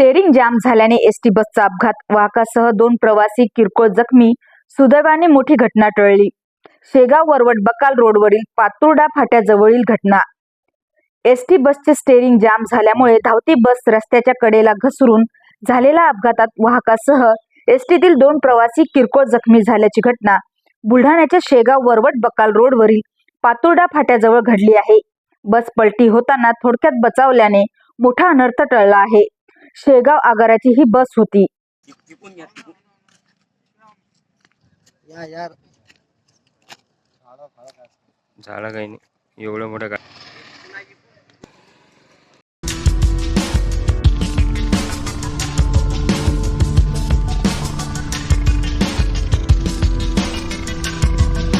Steering जाम झाल्याने ST बसचा अपघात. वाहकासह दोन प्रवासी किरकोळ जखमी सुदैवाने मोठी घटना टळली. शेगाव वरवट बकाल रोडवरील पातुर्डा फाट्याजवळील घटना. एसटी बसचे स्टेअरिंग जाम झाल्यामुळे धावती बस रस्त्याच्या कडेला घसरून झालेल्या अपघातात वाहकासह एसटीतील दोन प्रवासी किरकोळ जखमी झाल्याची घटना बुलढाण्याच्या शेगाव वरवट बकाल रोडवरील पातुर्डा फाट्याजवळ घडली आहे. बस पलटी होताना थोडक्यात बचावल्याने मोठा अनर्थ टळला आहे. शेगाव आगाराची ही बस होती. झालं काही नाही एवढं मोठं काय